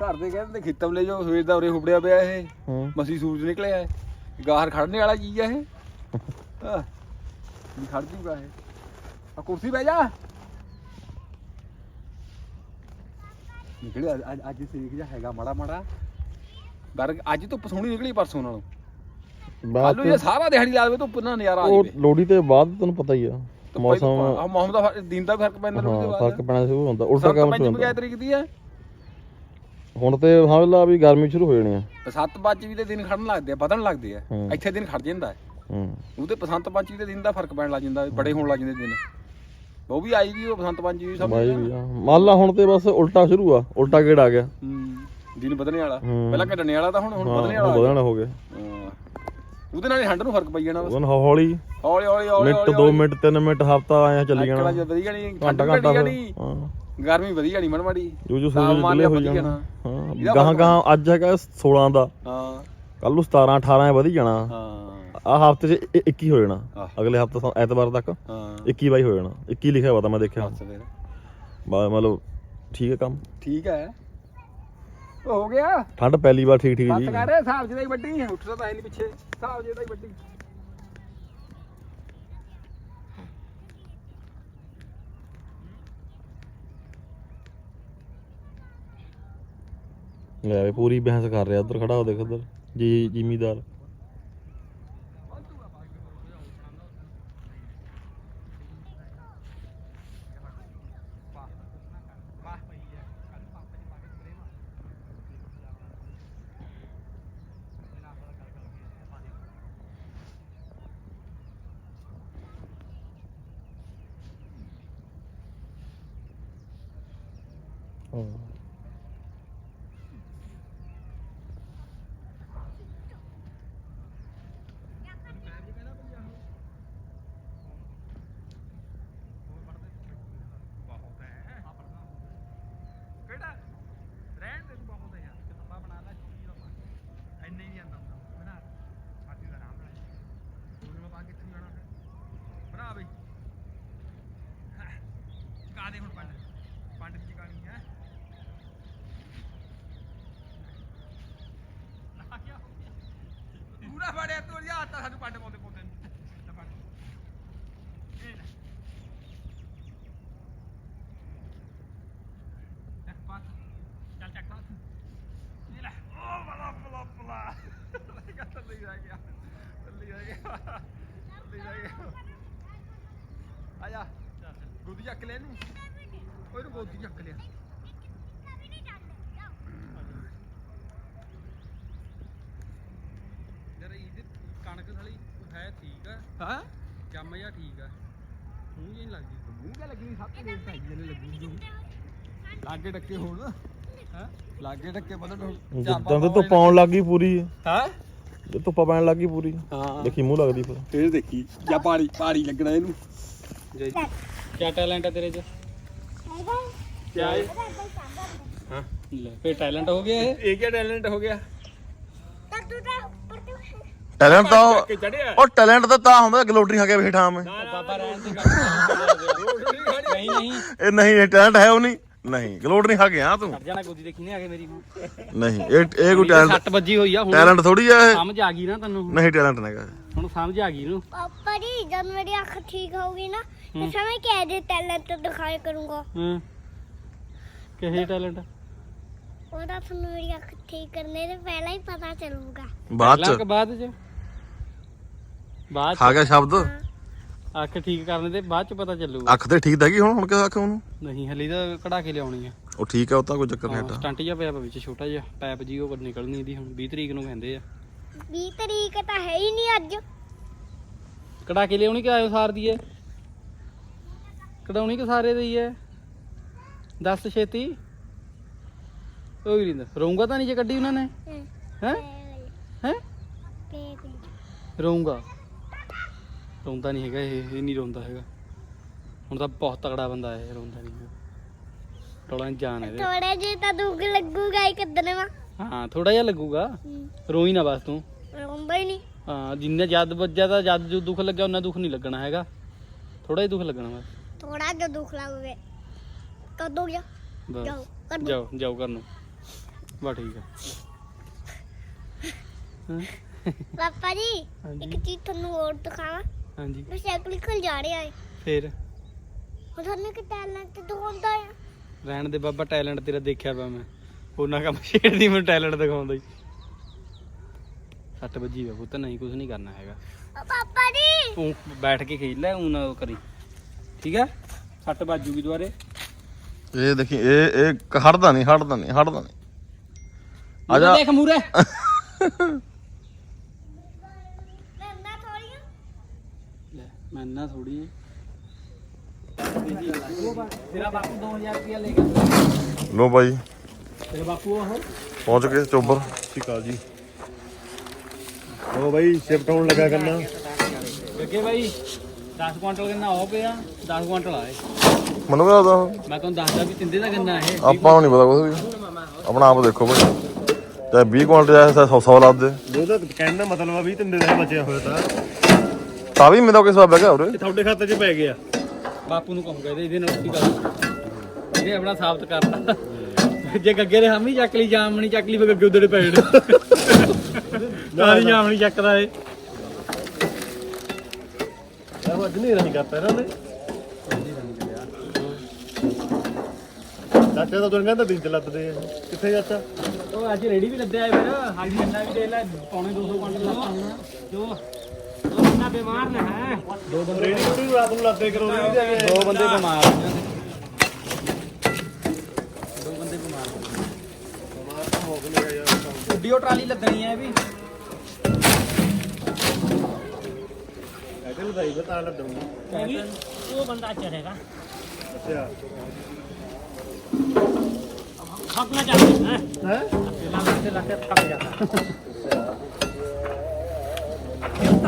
ਘਰ ਦੇ ਕਹਿੰਦੇ ਖੇਤਮ ਲੈ ਜਾਓ ਸਵੇਰ ਦਾ ਉਰੇ ਹੁਬੜਿਆ ਪਿਆ ਇਹ। ਹਾਂ। ਮਸੀ ਸੂਰਜ ਨਿਕਲਿਆ ਹੈ। ਗਾਹਰ ਖੜਨੇ ਵਾਲਾ ਚੀਜ਼ ਆ ਇਹ? ਵੀ ਖੜ ਜੂਗਾ ਇਹ। ਆ ਕੁਰਸੀ ਬਹਿ ਜਾ। ਨਿਕਲਿਆ ਅੱਜ ਅੱਜ ਸੇਕ ਜਾ ਹੈਗਾ ਮਾੜਾ ਮਾੜਾ। ਗਰ ਅੱਜ ਧੁੱਪ ਸੋਹਣੀ ਨਿਕਲੀ ਪਰਸੋਂ ਨਾਲੋਂ। ਕੱਲੂ ਇਹ ਸਾਰਾ ਦਿਹਾੜੀ ਲਾ ਦੇਵੇ ਧੁੱਪ ਨਾਲ ਨਜ਼ਾਰਾ ਆ ਉਹ ਜਾਵੇ। ਲੋੜੀ ਤੇ ਬਾਅਦ ਤੈਨੂੰ ਪਤਾ ਹੀ ਆ ਮੌਸਮ ਆ। ਮੌਸਮ ਦਾ ਫਰਕ- ਦਿਨ ਦਾ ਫ਼ਰਕ ਪੈਂਦਾ ਲੋਹੜੀ ਹਾਂ ਦੇ ਫ਼ਰਕ ਬਾਅਦ ਪੈਣਾ ਸ਼ੁਰੂ ਹੁੰਦਾ ਉਲਟਾ ਕੰਮ ਸ਼ੁਰੂ ਪੰਜ ਹੁੰਦਾ। ਤਰੀਕ ਦੀ ਹੈ ਹੁਣ ਤੇ ਹਮਲਾ ਵੀ ਗਰਮੀ ਸ਼ੁਰੂ ਹੋ ਜਾਣੀ ਆ। ਬਸੰਤ ਪੰਚਮੀ ਦੇ ਦਿਨ ਖੜਨ ਲੱਗਦੇ ਆ ਵਧਣ ਲੱਗਦੇ ਆ। ਹੂੰ। ਇੱਥੇ ਦਿਨ ਖੜ ਜਾਂਦਾ ਹੈ। ਹੂੰ। ਉਹਦੇ ਬਸੰਤ ਪੰਚਮੀ ਦੇ ਦਿਨ ਦਾ ਫ਼ਰਕ ਪੈਣ ਲੱਗ ਜਾਂਦਾ ਬੜੇ ਹੋਣ ਲੱਗ ਜਾਂਦੇ ਦਿਨ। ਉਹ ਵੀ ਆਈ ਵੀ ਉਹ ਬਸੰਤ ਪੰਚਮੀ ਸਭ ਬਾਈ ਵੀ ਆ। ਮੰਨ ਲਾ ਹੁਣ ਤੇ ਬਸ ਉਲਟਾ ਸ਼ੁਰੂ ਆ ਉਲਟਾ ਗੇੜ ਆ ਗਿਆ? ਹੂੰ ਦਿਨ ਵਧਣੇ ਵਾਲਾ। ਹੂੰ। ਪਹਿਲਾਂ ਘਟਣੇ ਵਾਲਾ ਤਾਂ ਹੁਣ ਹੁਣ ਵਧਣੇ ਵਾਲਾ ਵਧਣਾ ਹੋ ਗਿਆ ਹਾਂ। ਉਹਦੇ ਨਾਲ ਹੀ ਠੰਡ ਨੂੰ ਫ਼ਰਕ ਪਈ ਜਾਣਾ ਬਸ। ਉਹਨ ਹੌਲੀ। ਹੌਲੀ ਹੌਲੀ ਹੌਲੀ ਮਿੰਟ 2 ਮਿੰਟ 3 ਮਿੰਟ ਹਫਤਾ ਆਇਆ ਚੱਲੀ ਜਾਣਾ। ਜਦ ਵਧੀਆ ਨਹੀਂ ਠੰਡ ਘੰਟਾ ਗਰਮੀ ਵਧੀਆ ਜਾਣੀ ਮਨ ਮਾੜੀ ਜੋ ਜੋ ਸੂਰਜ ਡਿਲੇ ਹੋ ਵਧੀ ਜਾਣਾ। ਹਾਂ ਗਾਹਾਂ ਗਾਹਾਂ ਅੱਜ ਹੈਗਾ 16 ਦਾ। ਹਾਂ। ਕੱਲ ਨੂੰ 17 18 ਵਧੀ ਜਾਣਾ। ਹਾਂ। ਆ ਹਫ਼ਤੇ 'ਚ ਇ- 21 ਹੋ ਜਾਣਾ। ਅਗਲੇ ਹਫ਼ਤੇ ਐਤਵਾਰ ਤੱਕ। ਹਾਂ। 21 ਬਾਈ ਹੋ ਜਾਣਾ। 21 ਲਿਖਿਆ ਵਾ ਤਾਂ ਮੈਂ ਦੇਖਿਆ। ਬਸ ਫਿਰ। ਮਤਲਬ ਠੀਕ ਹੈ ਕੰਮ। ਠੀਕ ਹੈ। ਹੋ ਗਿਆ। ਠੰਡ ਪਹਿਲੀ ਵਾਰ ਠੀਕ ਠੀਕ ਜੀ। ਕਰ ਹਿਸਾਬ ਜਿਹਦਾ ਹੀ ਵੱਡੀ ਹੈ ਉੱਠਦਾ ਤਾਂ ਹੈ ਨਹੀਂ ਪਿੱਛੇ ਹਿਸਾਬ ਜਿਹਦਾ ਹੀ ਵੱਡੀ। ਲੈ ਵੇ ਪੂਰੀ ਬਹਿਸ ਕਰ ਰਿਹਾ ਉਧਰ ਖੜਾ ਹੋ ਦੇਖ ਉਧਰ ਜੀ ਜ਼ਿਮੀਦਾਰ ਹਾਂ ਕਿਹੜਾ ਰਹਿਣ ਦੇ ਤੂੰ ਬਹੁਤ ਯਾਰ ਕਿਤਾਬਾ ਬਣਾ ਲੈ ਛੋਟੀ ਦਾ ਇੰਨੇ ਹੀ ਜਾਂਦਾ ਹੁੰਦਾ। ਬਣਾ ਮਾਤੀ ਦਾ ਨਾਮ ਲੈ ਉਹਨੂੰ ਪਾ ਕਿੱਥੇ ਜਾਣਾ ਫਿਰ। ਬਣਾ ਬਈ। ਚਕਾ ਦੇ ਹੁਣ ਪੰਡ। ਪੰਡ ਚਕਾਣੀ ਹੈ। ਨਾ ਗਿਆ? ਪੂਰਾ ਫੜਿਆ, ਤੂੰ ਯਾਰ ਸਾਨੂੰ ਪੰਡ ਪਾਉਂਦੇ ਪਾਉਂਦੇ ਨੂੰ ਲੈ ਪੰਡ ਇਹ ਲੈ ਲੈ ਪਾ ਚੱਲ ਚੱਕ ਪਾ ਇਹ ਲੈ ਓ ਬਲਾ ਬਲਾ ਬਲਾ ਲੱਗਾ ਥੱਲੇ ਹੀ ਰਹਿ ਗਿਆ ਥੱਲੇ ਹੀ ਰਹਿ ਗਿਆ ਥੱਲੇ ਹੀ ਰਹਿ ਗਿਆ ਆ ਜਾ ਗੋਦੀ ਚੱਕ ਲੈ ਇਹਨੂੰ ਓਏ ਇਹਨੂੰ ਗੋਦੀ ਚੱਕ ਲਿਆ ਯਾਰ ਇਹਦੇ ਕਣਕ ਥਲੀ ਹੈ ਠੀਕ ਆ ਹਾਂ ਜੰਮ ਜਾ ਠੀਕ ਆ। ਮੂੰਹ ਜਿਹੀ ਨੀ ਲੱਗਦੀ ਮੂੰਹ ਕਿਆ ਲੱਗੀ ਸੱਤ ਦੇ ਢਾਈ ਜਣੇ ਲੱਗੂਗੀ ਲਾਗੇ ਟੱਕੇ ਹੋਣ। ਹਾਂ? ਲਾਗੇ ਟੱਕੇ ਪਤਾ ਜਿੱਦਾਂ ਤੇ ਧੁੱਪ ਆਉਣ ਲੱਗੀ ਪੂਰੀ। ਹਾਂ? ਜੇ ਧੁੱਪਾ ਪੈਣ ਲੱਗੀ ਪੂਰੀ। ਹਾਂ। ਦੇਖੀ ਮੂੰਹ ਲੱਗਦੀ ਫਿਰ। ਫੇਰ ਦੇਖੀ। ਜਾਂ ਪਾਣੀ ਪਾਣੀ ਲੱਗਣਾ ਇਹਨੂੰ। ਜੈ ਕੀ ਟੈਲੈਂਟ ਹੈ ਤੇਰੇ 'ਚ? ਕਿਆ ਹੈ ਹਾਂ। ਲੈ ਫੇ ਟੈਲੈਂਟ ਹੋ ਗਿਆ ਇਹ? ਇਹ ਕੀ ਟੈਲੈਂਟ ਹੋ ਗਿਆ? ਟੈਲੈਂਟ ਤਾਂ ਕਿ ਚੜਿਆ ਉਹ ਟੈਲੈਂਟ ਤਾਂ ਤਾਂ ਹੁੰਦਾ ਗਲੋਟਰੀ ਖਾ ਕੇ ਬੈਠਾ ਮੈਂ ਬਾਬਾ ਰਹਿਣ ਦੀ ਗੱਲ ਨਹੀਂ ਨਹੀਂ ਇਹ ਨਹੀਂ ਟੈਲੈਂਟ ਹੈ ਉਹ ਨਹੀਂ ਨਹੀਂ ਗਲੋਟਰੀ ਖਾ ਕੇ ਆ ਤੂੰ ਕਰ ਜਾਣਾ ਗੋਦੀ ਦੇਖੀ ਨਹੀਂ ਆ ਕੇ ਮੇਰੀ ਹੁਣ ਨਹੀਂ ਇਹ ਇਹ ਕੋਈ ਟੈਲੈਂਟ ਸੱਟ ਵੱਜੀ ਹੋਈ ਆ ਹੁਣ ਟੈਲੈਂਟ ਥੋੜੀ ਆ ਇਹ ਸਮਝ ਆ ਗਈ ਨਾ ਤੈਨੂੰ ਹੁਣ। ਨਹੀਂ ਟੈਲੈਂਟ ਨਹੀਂਗਾ ਹੁਣ ਸਮਝ ਆ ਗਈ ਨੂੰ पापा जी जब मेरी आँख ठीक होगी ना तो मैं कह दे टैलेंट दिखाया करूंगा ਹਾਂ ਕਿਹੇ ਟੈਲੈਂਟ और आप मेरी आँख ठीक करने से पहले ही पता चलूंगा ਬਾਅਦ ਪਹਿਲਾਂ ਕਿ ਚ ਬਾਅਦ ਚ ਬਾਅਦ ਆ ਗਿਆ ਸ਼ਬਦ? ਚ ਅੱਖ ਠੀਕ ਕਰਨ ਦੇ ਬਾਅਦ ਚ ਪਤਾ ਚੱਲੂਗਾ। ਅੱਖ ਤੇ ਠੀਕ ਤਾਂ ਹੈਗੀ ਹੁਣ ਹੁਣ ਕਿ ਅੱਖ ਉਹਨੂੰ? ਨਹੀਂ ਹਲੇ ਤਾਂ ਕਢਾ ਕੇ ਲਿਆਉਣੀ ਆ। ਉਹ ਠੀਕ ਆ ਉਹ ਤਾਂ ਕੋਈ ਚੱਕਰ ਨਹੀਂ ਹਟਾ ਸਟੰਟ ਜਿਹਾ ਪਿਆ ਵਿੱਚ ਛੋਟਾ ਜਿਹਾ ਪਾਈਪ ਜੀ ਉਹ ਨਿਕਲਣੀ ਇਹਦੀ ਹੁਣ 20 ਤਰੀਕ ਨੂੰ ਕਹਿੰਦੇ ਆ। 20 ਤਰੀਕ ਤਾਂ ਹੈ ਹੀ ਨਹੀਂ ਅੱਜ। ਕਢਾ ਕੇ ਲਿਆਉਣੀ ਕਿ ਆਇਓ ਸਾਰ ਦੀ ਐ? ਕਢਾਉਣੀ ਕਿ ਸਾਰੇ ਦੀ ਐ? ਦੱਸ ਛੇਤੀ। ਉਹ ਵੀ ਨਹੀਂ ਰੋਂਗਾ ਤਾਂ ਨਹੀਂ ਜੇ ਕੱਢੀ ਉਹਨਾਂ ਨੇ? ਹੈ। ਹੈ? ਰੋਂਗਾ ਰੋਂਦਾ ਨੀ ਹੈਗਾ ਇਹ ਇਹ ਨਹੀਂ ਰੋਂਦਾ ਹੈਗਾ। ਹੁਣ ਤਾਂ ਬਹੁਤ ਤਕੜਾ ਬੰਦਾ ਹੈ ਇਹ ਰੋਂਦਾ ਨਹੀਂ ਹੈਗਾ। ਟੋਲਾਂ ਜਾਨ ਇਹਦੇ। ਥੋੜਾ ਜਿਹਾ ਤਾਂ ਦੁੱਖ ਲੱਗੂਗਾ ਇੱਕ ਦਿਨ ਵਾ। ਹਾਂ ਥੋੜਾ ਜਿਹਾ ਲੱਗੂਗਾ। ਰੋਈ ਨਾ ਬਸ ਤੂੰ। ਰੋਂਦਾ ਹੀ ਨਹੀਂ। ਹਾਂ ਜਿੰਨਾ ਜਦ ਵੱਜਿਆ ਤਾਂ ਜਦ ਜੋ ਦੁੱਖ ਲੱਗਿਆ ਉਹਨਾਂ ਦੁੱਖ ਨਹੀਂ ਲੱਗਣਾ ਹੈਗਾ। ਥੋੜਾ ਹੀ ਦੁੱਖ ਲੱਗਣਾ ਬਸ। ਥੋੜਾ ਜਿਹਾ ਦੁੱਖ ਲੱਗੂਗਾ। ਕਦੋਂ ਗਿਆ? ਜਾਓ, ਜਾਓ ਕਰਨ ਨੂੰ ਬਾ ਠੀਕ ਹੈ ਪਾਪਾ ਜੀ ਇੱਕ ਚੀਜ਼ ਤੁਹਾਨੂੰ ਹੋਰ ਦਿਖਾਵਾਂ। ਹਾਂਜੀ। ਮੈਂ ਸਾਈਕਲ ਖਲ ਜਾ ਰਿਹਾ ਹੈ ਫੇਰ? ਉਹ ਤੁਹਾਨੂੰ ਕਿ ਟੈਲੈਂਟ ਦਿਖਾਉਂਦਾ ਹੈ ਰਹਿਣ ਦੇ ਬਾਬਾ ਟੈਲੈਂਟ ਤੇਰਾ ਦੇਖਿਆ ਪਿਆ ਮੈਂ। ਉਹਨਾਂ ਕੰਮ ਛੇੜਦੀ ਮੈਨੂੰ ਟੈਲੈਂਟ ਦਿਖਾਉਂਦਾ ਹੀ ਸੱਟ ਵੱਜੀ ਵਾ ਪੁੱਤ ਨਹੀਂ ਕੁਝ ਨਹੀਂ ਕਰਨਾ ਹੈਗਾ। ਉਹ ਪਾਪਾ ਜੀ! ਤੂੰ ਬੈਠ ਕੇ ਖੇਡ ਲੈ ਊਂ ਨਾ ਉਹ ਕਰੀ। ਠੀਕ ਹੈ? ਸੱਟ ਵੱਜੂਗੀ ਦੁਆਰੇ ਇਹ ਦੇਖੀ ਇਹ ਇਹ ਹਟਦਾ ਨਹੀਂ ਹਟਦਾ ਨਹੀਂ ਹਟਦਾ ਨਹੀਂ। ਆ ਜਾ। ਦੇਖ ਮੂਰੇ ਮੈਂ ਨਾ ਥੋੜੀ ਲੈ ਮੈਂ ਨਾ ਥੋੜੀ ਤੇਰਾ ਬਾਪੂ 2000 ਰੁਪਇਆ ਲੈ ਗਿਆ ਲੋ ਬਾਈ। ਤੇਰਾ ਬਾਪੂ ਉਹ ਪਹੁੰਚ ਗਏ ਚੋਬਰ। ਸ਼ਿਕਾ ਜੀ। ਉਹ ਬਾਈ ਸ਼ਿਫਟ ਹੋਣ ਲੱਗਾ ਕਰਨਾ। ਅੱਗੇ ਬਾਈ 10 ਕੁਆਂਟਲ ਗੰਨਾ ਹੋ ਪਿਆ 10 ਕੁਆਂਟਲ ਆਏ। ਮੈਨੂੰ ਆਦਾ ਮੈਂ ਤੁਹਾਨੂੰ ਦੱਸਦਾ ਵੀ ਤਿੰਦੇ ਦਾ ਗੰਨਾ ਇਹ। ਆਪਾਂ ਨੂੰ ਨਹੀਂ ਪਤਾ ਕੁਝ ਵੀ। ਆਪਣਾ ਆਪ ਦੇਖੋ ਭਾਈ ਤੇ 20 ਕੁਇੰਟਲ ਜਾਏ 100 100 ਲੱਦ ਦੇ। ਉਹਦਾ ਕਹਿਣ ਦਾ ਮਤਲਬ ਆ ਵੀ ਤਿੰਦੇ ਦਾ ਬਚਿਆ ਹੋਇਆ ਤਾਂ। ਤਾਂ ਵੀ ਮੇਰਾ ਕਿਸ ਬਾਬਾ ਹੈਗਾ ਉਰੇ। ਇਹ ਤੁਹਾਡੇ ਖਾਤੇ 'ਚ ਪੈ ਗਿਆ। ਬਾਪੂ ਨੂੰ ਕਹੂੰਗਾ ਇਹਦੇ ਇਹਦੇ ਨਾਲ ਕੀ ਗੱਲ? ਇਹਨੇ ਆਪਣਾ ਸਾਬਤ ਕਰਤਾ। ਜੇ ਗੱਗੇ ਦੇ ਹਾਮੀ ਚੱਕ ਲਈ ਜਾਮਣੀ ਚੱਕ ਲਈ ਫਿਰ ਗੱਗੇ ਉਧੜੇ ਪੈ ਜਾਣੇ। ਸਾਰੀ ਜਾਮਣੀ ਚੱਕਦਾ ਏ ਆਹ ਅੱਜ ਨਹੀਂ ਰਹੀ ਕਰਤਾ ਇਹਨਾਂ ਨੇ। ਚਾਚਾ ਤਾਂ ਤੁਹਾਨੂੰ ਕਹਿੰਦਾ ਦਿਨ ਚ ਲੱਦਦੇ ਆ। ਕਿੱਥੇ ਚਾਚਾ? ਉਹ ਅੱਜ ਰੇੜੀ ਵੀ ਲੱਦਿਆ ਫਿਰ। ਹਾਜੀ ਗੰਨਾ ਵੀ ਦੇ ਲੈ ਪੌਣੇ 200 ਕੁਇੰਟਲ ਦਾ ਪਾਉਣਾ ਜੋ ਉਹ ਬੰਦਾ ਬਿਮਾਰ ਨਾ ਹੈ ਰੇੜੀ ਰੂੜੀ ਰਾਤ ਨੂੰ ਲੱਦੇ ਕਰੋ ਰੇੜੀ ਦੇ ਕੇ ਦੋ ਬੰਦੇ ਬਿਮਾਰ ਨੇ ਦੋ ਬੰਦੇ ਬਿਮਾਰ ਗੱਡੀ ਉਹ ਟਰਾਲੀ ਲੱਦਣੀ ਹੈ ਇਹ ਵੀ ਕਹਿੰਦੇ ਵਧਾਈ ਬਤਾ ਲੱਦੂਗੀ वो बंदा चढ़ेगा ਅੱਛਾ खपना चाहते हैं ਹੈ से लाते थक जाता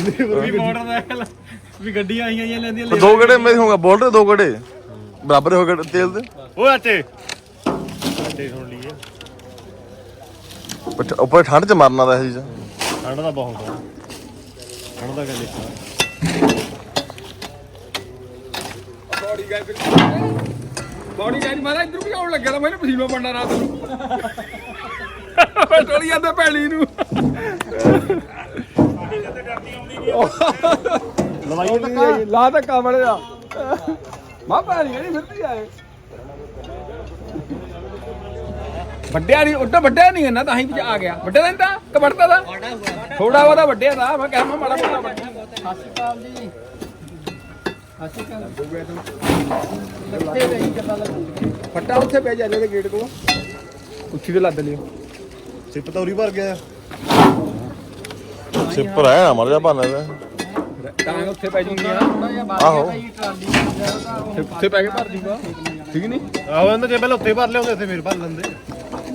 ਵੀ ਮੋਟਰਸਾਈਕਲ ਵੀ ਗੱਡੀਆਂ ਆਈਆਂ ਜਾਂ ਲੈਂਦੀਆਂ ਤੇ ਦੋ ਗੜੇ ਮੇਰੇ ਹੋਗਾ ਬੋਲ ਰਹੇ ਦੋ ਗੜੇ। ਬਰਾਬਰ ਹੋ ਗਏ ਤੇਲ ਦੇ। ਓਏ ਆਟੇ ਆਟੇ ਸੁਣ ਲਈਏ। ਉੱਪਰ- ਉੱਪਰ ਠੰਡ ਚ ਮਰਨਾ ਦਾ ਇਹ ਚੀਜ਼ ਠੰਡ ਦਾ ਬਹੁਤ ਆ। ਠੰਡ ਦਾ ਗੱਲ ਇੱਕ ਬੌਡੀ ਗਾਇ ਫਿਰ ਬੌਡੀ ਗਾਇ ਮਾਰਾ ਇੱਧਰ ਵੀ ਆਉਣ ਲੱਗਿਆ ਤਾਂ ਮੈਨੂੰ ਪਸੀਨਾ ਪੰਡਾ ਰਾਤ ਨੂੰ। ਟੋਲੀ ਜਾਂਦੇ ਪੈਲੀ ਨੂੰ। ਲਵਾਈ ਨਹੀਂ ਲਾ ਤਾਂ ਕਾਮੜੇ ਆ ਮਾ ਭਾਰੀ ਨਹੀਂ ਫਿਰਦੀ ਆਏ ਵੱਡਿਆ ਨਹੀਂ ਉੱਡਾ ਵੱਡਿਆ ਨਹੀਂ ਨਾ ਤਾਂ ਹੀ ਵਿੱਚ ਆ ਗਿਆ। ਵੱਡੇ ਦਾ ਤਾਂ ਕਬੜਤਾ ਦਾ ਥੋੜਾ ਉਹਦਾ ਵੱਡਿਆ ਦਾ ਮੈਂ ਕਿਹਾ ਮੈਂ ਮਾੜਾ ਮੋਟਾ ਵੱਡਿਆ। ਸਤਿ ਸ਼੍ਰੀ ਅਕਾਲ ਜੀ। ਫੱਟਾ ਉੱਥੇ ਪੈ ਜਾਂਦੇ ਦੇ ਗੇਟ ਕੋਲ। ਉੱਚੀ ਤੇ ਲੱਦ ਲਿਓ। ਸਿੱਪ ਤੌਰੀ ਭਰ ਗਿਆ। ਸਿੱਪਰ ਹੈ ਨਾ ਮਰ ਜਾ ਭਾਨੇ ਦਾ ਤਾਂ ਉੱਥੇ ਪੈ ਜੂਗੀਆਂ ਆਹੋ। ਉੱਥੇ ਪੈ ਕੇ ਭਰ ਜੂਗਾ। ਠੀਕ ਨਹੀਂ? ਆਹੋ ਇਹਨਾਂ ਜੇ ਪਹਿਲਾਂ ਉੱਥੇ ਭਰ ਲਿਆਉਂਦੇ ਉੱਥੇ ਫੇਰ ਭਰ ਲੈਂਦੇ।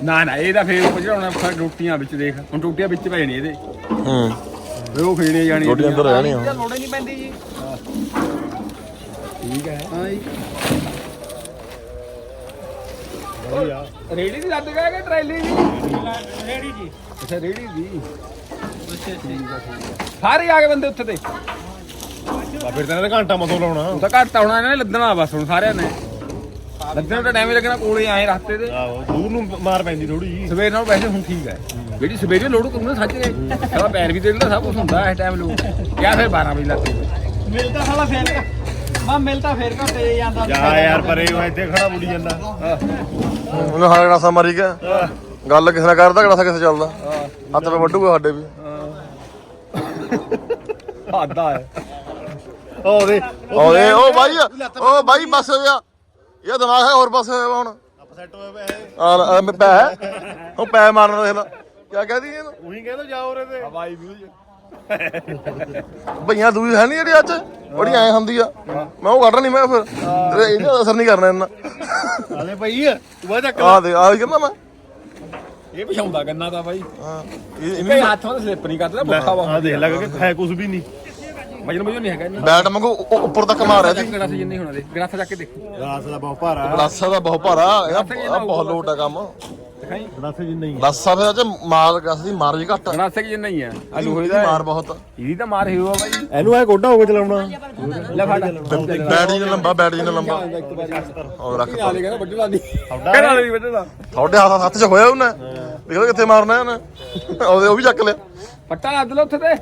ਨਾ ਨਾ ਇਹਦਾ ਫੇਰ ਪਚੜਾਉਣਾ ਫਿਰ ਰੋਟੀਆਂ ਵਿੱਚ ਦੇਖ। ਹੁਣ ਟੂਟੀਆਂ ਵਿੱਚ ਪੈ ਜਾਣੀ ਇਹਦੇ। ਹੂੰ। ਫੇਰ ਉਹ ਖੇੜੀਆਂ ਜਾਣੀਆਂ ਰੋਟੀ ਅੰਦਰ ਰਹਿਣੀ ਆ ਲੋੜ ਨਹੀਂ ਪੈਂਦੀ ਜੀ। ਠੀਕ ਹੈ। ਹਾਂ ਜੀ। ਰੇੜੀ ਦੀ ਲੱਦ ਗਿਆ ਕਿ ਟਰੈਲੀ ਦੀ। ਰੇੜੀ ਜੀ। ਅੱਛਾ ਰੇੜੀ ਦੀ। ਸਾਰੇ ਆ ਗਏ ਬੰਦੇ ਉੱਥੇ ਤੇ ਆ ਫਿਰ ਤਾਂ ਇਹਨਾਂ ਦਾ ਘੰਟਾ ਮਸੋ ਲਾਉਣਾ। ਹੁਣ ਤਾਂ ਘੱਟ ਆਉਣਾ ਇਹਨਾਂ ਨੇ ਲੱਦਣਾ ਬਸ ਹੁਣ ਸਾਰਿਆਂ ਨੇ। ਲੱਦਣ ਦਾ ਟਾਈਮ ਹੀ ਲੱਗਣਾ ਕੋਲੇ ਆਏ ਰਸਤੇ ਤੇ ਆਹੋ ਦੂਰ ਨੂੰ ਮਾਰ ਪੈਂਦੀ ਥੋੜੀ ਜੀ ਸਵੇਰ ਨਾਲ ਵੈਸੇ ਹੁਣ ਠੀਕ ਹੈ। ਜਿਹੜੀ ਸਵੇਰੇ ਲੋਡ ਕਰੂੰਗਾ ਸੱਜ ਗਏ ਸਾਰਾ ਪੈਰ ਵੀ ਦੇ ਦਿੰਦਾ ਸਭ ਕੁਝ ਹੁੰਦਾ ਇਸ ਟਾਈਮ ਲੋਡ ਕਿਆ ਫਿਰ 12 ਵਜੇ ਲੱਗ ਮਿਲਦਾ ਸਾਲਾ ਫੇਰ। ਮਾ ਮਿਲਦਾ ਫੇਰ ਘਟੇ ਜਾਂਦਾ। ਜਾ ਯਾਰ ਪਰੇ ਉਹ ਇੱਥੇ ਖੜਾ ਬੁੜੀ ਜਾਂਦਾ। ਉਹਨੇ ਹਾਰੇ ਨਾਸਾ ਮਾਰੀ ਗਿਆ। ਗੱਲ ਕਿਸੇ ਨਾਲ ਕਰਦਾ ਗੜਾਸਾ ਕਿਸੇ ਚੱਲਦਾ। ਹੱਥ ਪੇ ਵੱਢੂਗਾ ਸਾਡੇ ਵੀ। ਆਦਾ ਹੈ। ਉਹ ਦੇ ਓਏ ਉਹ ਬਾਈ ਉਹ ਬਾਈ ਬਸ ਹੋ ਗਿਆ ਇਹ ਦਿਮਾਗ ਹੈ ਹੋਰ ਪਾਸੇ ਹੋਇਆ ਹੁਣ। ਅਪਸੈਟ ਹੋਏ ਪਏ ਇਹ। ਆ ਪੈ ਉਹ ਪੈ ਮਾਰਨ ਦੇਖ ਲਾ ਕਿਆ ਕਹਦੀ ਇਹਨੂੰ? ਉਹੀ ਕਹਿੰਦਾ ਜਾ ਉਰੇ ਤੇ। ਹਵਾਈ ਵੀ ਭਈਆਂ ਦੂਈ ਹੈ ਨਹੀਂ ਜਿਹੜੀ ਅੱਜ? ਬੜੀ ਐ ਹੁੰਦੀ ਆ। ਮੈਂ ਉਹ ਕੱਢ ਨਹੀਂ ਮੈਂ ਫਿਰ। ਇਹਦਾ ਅਸਰ ਨਹੀਂ ਕਰਨਾ ਇੰਨਾ ਆਲੇ ਪਈ ਆ ਤੂੰ ਬਾਅਦ ਚੱਕ ਆ ਦੇ ਆ ਕਹਿੰਦਾ ਮੈਂ। ਇਹ ਪਛਾਉਂਦਾ ਗੰਨਾ ਤਾਂ ਬਾਈ। ਹਾਂ ਇਹ ਇਹ ਹੱਥਾਂ ਤੇ ਸਲਿੱਪ ਨਹੀਂ ਕਰਦਾ ਮੁੱਠਾ ਵਾ। ਆ ਦੇਖ ਲੈ ਕਿ ਹੈ ਕੁਝ ਵੀ ਨਹੀਂ। ਮਜਨ ਮਜਨ ਨਹੀਂ ਹੈਗਾ ਇਹਨਾਂ। ਬੈਟ ਮੰਗੋ ਉੱਪਰ ਤੱਕ ਮਾਰਿਆ ਸੀ। ਗਣਾਸ ਜਿੰਨੇ ਹੋਣਾ ਦੇ ਗਣਾਸ ਚੱਕ ਕੇ ਦੇਖੀ। ਗਲਾਸ ਦਾ ਬਹੁਤ ਭਾਰਾ। ਗਲਾਸਾ ਦਾ ਬਹੁਤ ਭਾਰਾ ਇਹ ਇਹ ਬਹੁਤ ਲੋਟ ਆ ਕੰਮ। ਦਿਖਾਈ। ਗਲਾਸ ਜਿੰਨਾ ਹੀ ਗਲਾਸਾ ਫਿਰ ਅੱਜ ਮਾਰ ਗਸ ਦੀ ਮਾਰ ਵੀ ਘੱਟ ਗਣਾਸ ਕਿ ਜਿੰਨਾ ਹੀ ਆ। ਆਲੂ ਹੋਈ ਇਹਦੀ ਦਾ ਮਾਰ ਬਹੁਤ ਇਹਦੀ ਤਾਂ ਮਾਰ ਹੀਓ ਬਾਈ। ਇਹਨੂੰ ਐ ਗੋਡਾ ਹੋ ਕੇ ਚਲਾਉਣਾ। ਲੈ ਫੜ। ਬੈਟ ਜੀ ਲੰਬਾ ਬੈਟ ਜੀ ਲੰਬਾ। ਉਹ ਰੱਖ। ਤਾ। ਆਲੇ ਕਹਿੰਦਾ ਵੱਢਣਾ ਨਹੀਂ ਕਹਿੰਦਾ ਨਹੀਂ ਵੱਢਣਾ ਤੁਹਾਡੇ ਹੱਥ ਹੱਥ 'ਚ ਹੋਇਆ ਉਹਨੇ। ਦੇਖ ਕਿੱਥੇ ਮਾਰਨਾ ਇਹਨੇ। ਉਹਦੇ ਉਹ ਵੀ ਚੱਕ ਲਿਆ। ਪੱਟਾ ਲੱਦ ਲਓ ਉੱਥੇ ਤੇ।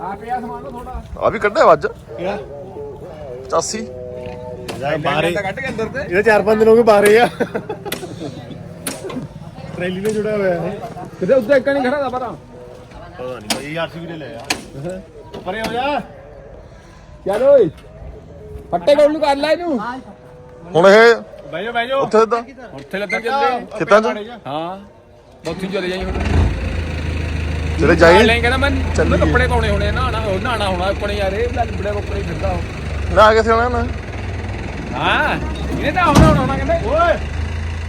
ਆ ਪਿਆ ਸਮਾਨ ਲਓ ਥੋੜਾ ਆ ਵੀ ਕੱਢਿਆ ਵੱਜ 84 ਜਾ ਬਾਹਰੇ ਕੱਢ ਕੇ ਅੰਦਰ ਤੇ। ਇਹਦੇ ਚਾਰ ਪੰਜ ਦਿਨ ਹੋ ਗਏ ਬਾਹਰੇ ਆ। ਟ੍ਰੈਲੀ ਨਾਲ ਜੁੜਿਆ ਹੋਇਆ ਇਹ। ਕਿਤੇ ਉੱਤੇ ਇੱਕ ਨਹੀਂ ਖੜਾ ਦਾ ਪਰਾਂ ਪਤਾ ਨਹੀਂ ਭਾਈ ਆਰਸੀਬੀ ਨੇ ਲਿਆ ਪਰੇ ਹੋ ਜਾ। ਚੱਲ ਓਏ। ਪੱਟੇ ਕੋਲ ਨੂੰ ਕਰ ਲੈ ਇਹਨੂੰ। ਹੁਣ ਇਹ ਬਹਿ ਜਾ ਬਹਿ ਜਾ। ਉੱਥੇ ਦਾ ਉੱਥੇ ਲੱਗਣ ਚੱਲੇ। ਖੇਤਾਂ 'ਚ? ਹਾਂ। ਉੱਥੇ ਚਲੇ ਜਾਈ ਹੁਣ। ਚਲੇ ਆ। ਜਾਈ। ਲੈ ਕਹਿੰਦਾ ਮੈਂ ਮੈਂ ਕੱਪੜੇ ਪਾਉਣੇ ਹੋਣੇ ਨਹਾਣਾ ਉਹ ਨਹਾਣਾ ਹੋਣਾ ਆਪਣੇ ਯਾਰ ਇਹ ਲੱਭੜੇ ਕੱਪੜੇ ਫਿਰਦਾ ਉਹ ਨਾ ਕਿੱਥੇ ਆਉਣਾ ਨਾ। ਹਾਂ ਇਹਨੇ ਤਾਂ ਆਉਣਾ ਹੋਣਾ ਕਹਿੰਦੇ। ਓਏ।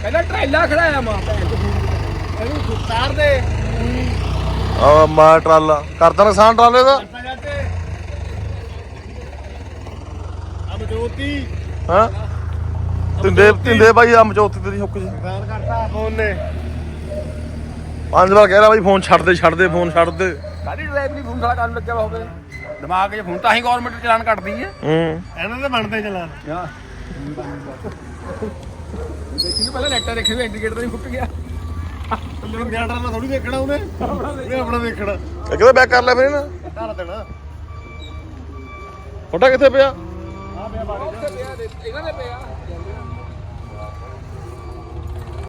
ਕਹਿੰਦਾ ਟਰੈਲਾ ਖੜਾਇਆ ਮਾਂ ਇਹਨੂੰ ਉਤਾਰ ਦੇ। ਆ ਮਾ ਟਰਾਲਾ। ਕਰਤਾ ਨੁਕਸਾਨ ਟਰਾਲੇ ਦਾ। ਅਬ ਜੋਤੀ ਹਾਂ? ਤਿੰਦੇ ਤਿੰਦੇ ਬਾਈ ਆ ਮਚੌਤੀ ਤੇਰੀ ਹੁੱਕ ਜੀ ਫੈਨ ਕਰਤਾ। ਫੋਨ ਨੇ ਪੰਜ ਵਾਰ ਕਹਿ ਰਿਹਾ ਬਾਈ ਫੋਨ ਛੱਡ ਦੇ ਛੱਡ ਦੇ ਫੋਨ ਛੱਡ ਦੇ। ਕਾਦੀ ਡਰਾਈਵਰੀ ਫੋਨ ਸਾਲਾ ਕਰਨ ਲੱਗਿਆ ਵਾ ਹੋਵੇ। ਦਿਮਾਗ 'ਚ ਫੋਨ ਤਾਂ ਹੀ ਗਵਰਨਮੈਂਟ ਚਲਾਨ ਕੱਟਦੀ ਹੈ। ਹੂੰ। ਇਹਨਾਂ ਦੇ ਬਣਦੇ ਚਲਾ ਹਾਂ। ਦੇਖੀ ਨੂੰ ਪਹਿਲਾਂ ਲੈਟਾ ਦੇਖੀ ਵੀ ਇੰਡੀਕੇਟਰ ਨਹੀਂ ਫੁੱਟ ਗਿਆ। ਲੁਧਿਆਣਾ ਨਾਲ ਥੋੜੀ ਦੇਖਣਾ ਉਹਨੇ। ਉਹਨੇ ਆਪਣਾ ਦੇਖਣਾ ਕਹਿੰਦਾ ਬੈਕ ਕਰ ਲੈ ਫਿਰ ਇਹਨਾਂ। ਧਾਰਾ ਦੇਣਾ। ਫੋਟਾ ਕਿੱਥੇ ਪਿਆ? ਉੱਥੇ ਪਿਆ ਦੇ- ਇਹਨਾਂ ਦੇ ਪਿਆ।